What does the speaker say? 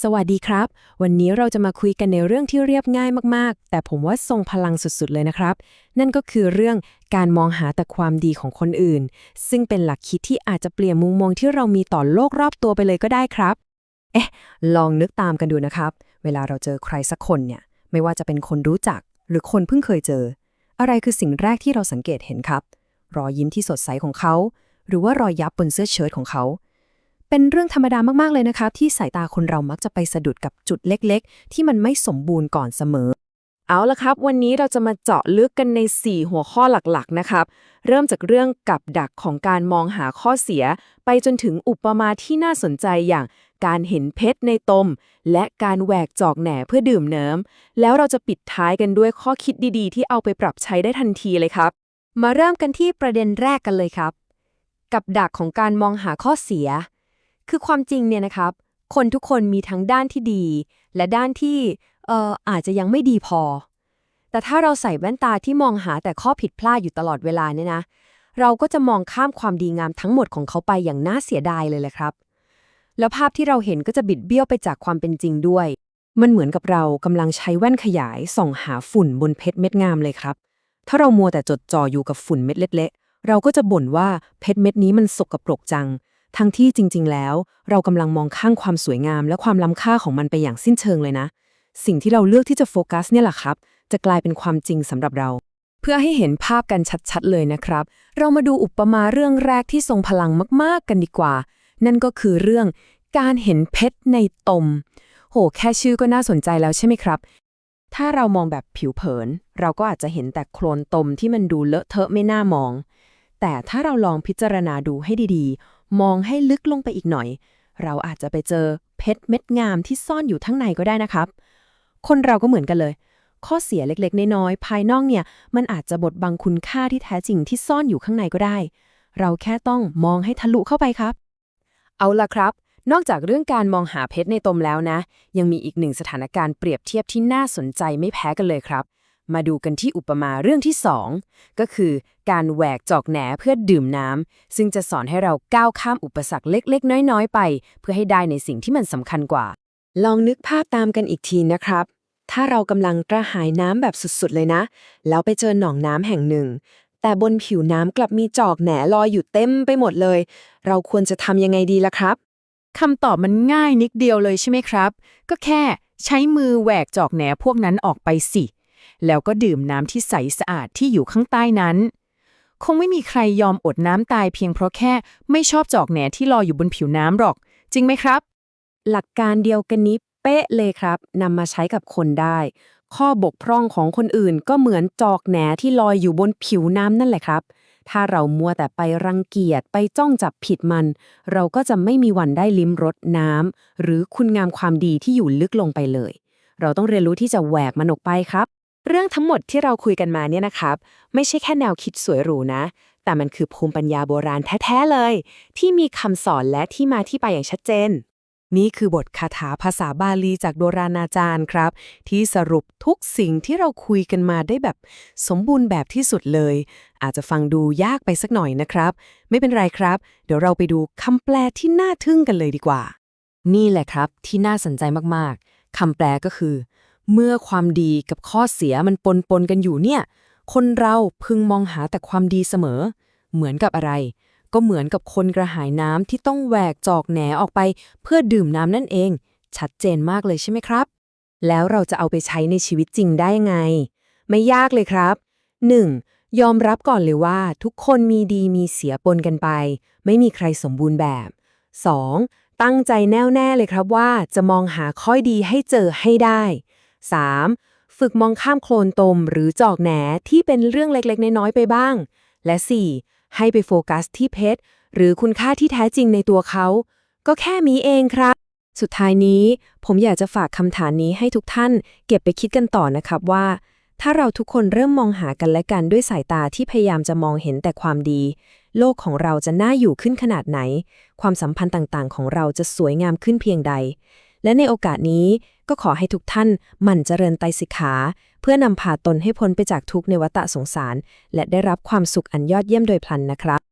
สวัสดีครับ วันนี้เราจะมาคุยกันในเรื่องที่เรียบง่ายมากๆ แต่ผมว่าทรงพลังสุดๆเลยนะครับ นั่นก็คือเรื่องการมองหาแต่ความดีของคนอื่น ซึ่งเป็นหลักคิดที่อาจจะเปลี่ยนมุมมองที่เรามีต่อโลกรอบตัวไปเลยก็ได้ครับ เอ๊ะ ลองนึกตามกันดูนะครับ เวลาเราเจอใครสักคนเนี่ย ไม่ว่าจะเป็นคนรู้จัก หรือคนเพิ่งเคยเจอ อะไรคือสิ่งแรกที่เราสังเกตเห็นครับ รอยยิ้มที่สดใสของเขา หรือว่ารอยยับบนเสื้อเชิ้ตของเขา เป็นเรื่องธรรมดามากๆเลยนะครับที่สายตาคนเรามักจะไปสะดุดกับจุดเล็กๆ ที่มันไม่สมบูรณ์ก่อนเสมอ เอาละครับ วันนี้เราจะมาเจาะลึกกันใน 4 หัวข้อหลักๆนะครับ เริ่มจากเรื่องกับดักของการมองหาข้อเสีย ไปจนถึงอุปมาที่น่าสนใจอย่างการเห็นเพชรในตม และการแหวกจอกแหน่เพื่อดื่มเน้ำแล้วเราจะปิดท้ายกันด้วยข้อคิดดีๆ ที่เอาไปปรับใช้ได้ทันทีเลยครับ มาเริ่มกันที่ประเด็นแรกกันเลยครับ กับดักของการมองหาข้อเสีย คือความจริงเนี่ยนะครับ คนทุกคนมีทั้งด้านที่ดี และด้านที่เอ่ออาจจะยังไม่ดีพอ แต่ถ้าเราใส่แว่นตาที่มองหาแต่ข้อผิดพลาดอยู่ตลอดเวลาเนี่ยนะ เราก็จะมองข้ามความดีงามทั้งหมดของเขาไปอย่างน่าเสียดายเลยแหละครับ แล้วภาพที่เราเห็นก็จะบิดเบี้ยวไปจากความเป็นจริงด้วย มันเหมือนกับเรากำลังใช้แว่นขยายส่องหาฝุ่นบนเพชรเม็ดงามเลยครับ ถ้าเรามัวแต่จดจ่ออยู่กับฝุ่นเม็ดเล็กๆเราก็จะบ่นว่าเพชรเม็ดนี้มันสกปรกจัง ทั้งที่จริง ๆ แล้ว เรากำลังมองข้างความสวยงาม และความล้ำค่าของมันไปอย่างสิ้นเชิงเลยนะ สิ่งที่เราเลือกที่จะโฟกัสเนี่ยแหละครับ จะกลายเป็นความจริงสำหรับเรา เพื่อให้เห็นภาพกันชัดๆ เลยนะครับ เรามาดูอุปมาเรื่องแรกที่ทรงพลังมากๆ กันดีกว่า นั่นก็คือเรื่องการเห็นเพชรในตม โห แค่ชื่อก็น่าสนใจแล้วใช่ไหมครับ ถ้าเรามองแบบผิวเผิน เราก็อาจจะเห็นแต่โคลนตมที่มันดูเลอะเทอะไม่น่ามอง แต่ถ้าเราลองพิจารณาดูให้ดีๆ มองให้ลึกลงไปอีกหน่อย เราอาจจะไปเจอเพชรเม็ดงามที่ซ่อนอยู่ทั้งในก็ได้นะครับ คนเราก็เหมือนกันเลย ข้อเสียเล็กๆ น้อยๆ ภายนอกเนี่ย มันอาจจะบดบังคุณค่าที่แท้จริงที่ซ่อนอยู่ข้างในก็ได้ เราแค่ต้องมองให้ทะลุเข้าไปครับ เอาล่ะครับ นอกจากเรื่องการมองหาเพชรในตมแล้วนะ ยังมีอีกหนึ่งสถานการณ์เปรียบเทียบที่น่าสนใจไม่แพ้กันเลยครับ มาดูกันที่อุปมาเรื่องที่ 2 ก็คือการแหวกจอกแหนเพื่อดื่มน้ำ ซึ่งจะสอนให้เราก้าวข้ามอุปสรรคเล็ก ๆ น้อย ๆ ไป เพื่อให้ได้ในสิ่งที่มันสำคัญกว่า ลองนึกภาพตามกันอีกทีนะครับ ถ้าเรากำลังกระหายน้ำแบบสุดๆเลยนะ แล้วไปเจอหนองน้ำแห่งหนึ่ง แต่บนผิวน้ำกลับมีจอกแหนลอยอยู่เต็มไปหมดเลย เราควรจะทำยังไงดีล่ะครับคำตอบมันง่ายนิดเดียวเลยใช่ไหมครับ ก็แค่ใช้มือแหวกจอกแหนพวกนั้นออกไปสิ แล้วก็ดื่มน้ำที่ใสสะอาดที่อยู่ข้างใต้นั้น คงไม่มีใครยอมอดน้ำตายเพียงเพราะแค่ไม่ชอบจอกแหนที่ลอยอยู่บนผิวน้ำหรอก จริงไหมครับ หลักการเดียวกันนี้เป๊ะเลยครับนำมาใช้กับคนได้ ข้อบกพร่องของคนอื่นก็เหมือนจอกแหนที่ลอยอยู่บนผิวน้ำนั่นแหละครับ ถ้าเรามัวแต่ไปรังเกียจไปจ้องจับผิดมัน เราก็จะไม่มีวันได้ลิ้มรสน้ำหรือคุณงามความดีที่อยู่ลึกลงไปเลย เราต้องเรียนรู้ที่จะแหวกมันออกไปครับ เรื่องทั้งหมดที่เราคุยกันมาเนี่ยนะครับ ไม่ใช่แค่แนวคิดสวยหรูนะ แต่มันคือภูมิปัญญาโบราณแท้ ๆ เลย ที่มีคำสอนและที่มาที่ไปอย่างชัดเจน นี่คือบทคาถาภาษาบาลีจากโบราณอาจารย์ครับ ที่สรุปทุกสิ่งที่เราคุยกันมาได้แบบ สมบูรณ์แบบที่สุดเลย อาจจะฟังดูยากไปสักหน่อยนะครับ ไม่เป็นไรครับ เดี๋ยวเราไปดูคำแปลที่น่าทึ่งกันเลยดีกว่า นี่แหละครับที่น่าสนใจมากๆคำแปลก็คือ เมื่อความดีกับข้อเสียมันปนปนกันอยู่เนี่ย คนเราพึงมองหาแต่ความดีเสมอ เหมือนกับอะไร ก็เหมือนกับคนกระหายน้ำที่ต้องแหวกจอกแหนออกไป เพื่อดื่มน้ำนั่นเอง ชัดเจนมากเลยใช่ไหมครับ แล้วเราจะเอาไปใช้ในชีวิตจริงได้ไง ไม่ยากเลยครับ 1. ยอมรับก่อนเลยว่าทุกคนมีดีมีเสียปนกันไป ไม่มีใครสมบูรณ์แบบ 2. ตั้งใจแน่วแน่เลยครับว่าจะมองหาข้อดีให้เจอให้ได้ 3. ฝึกมองข้ามโคลนตมหรือจอกแหนที่เป็นเรื่องเล็กๆ น้อยๆไปบ้าง และ 4. ให้ไปโฟกัสที่เพชรหรือคุณค่าที่แท้จริงในตัวเขา ก็แค่มีเองครับ สุดท้ายนี้ ผมอยากจะฝากคำถามนี้ให้ทุกท่าน เก็บไปคิดกันต่อนะครับว่า ถ้าเราทุกคนเริ่มมองหากันและกันด้วยสายตาที่พยายามจะมองเห็นแต่ความดี โลกของเราจะน่าอยู่ขึ้นขนาดไหน ความสัมพันธ์ต่างๆ ของเราจะสวยงามขึ้นเพียงใด และในโอกาสนี้ ก็ขอให้ทุกท่านหมั่นเจริญไตรสิกขา เพื่อนำพาตนให้พ้นไปจากทุกข์ในวัฏสงสาร และได้รับความสุขอันยอดเยี่ยมโดยพลันนะครับ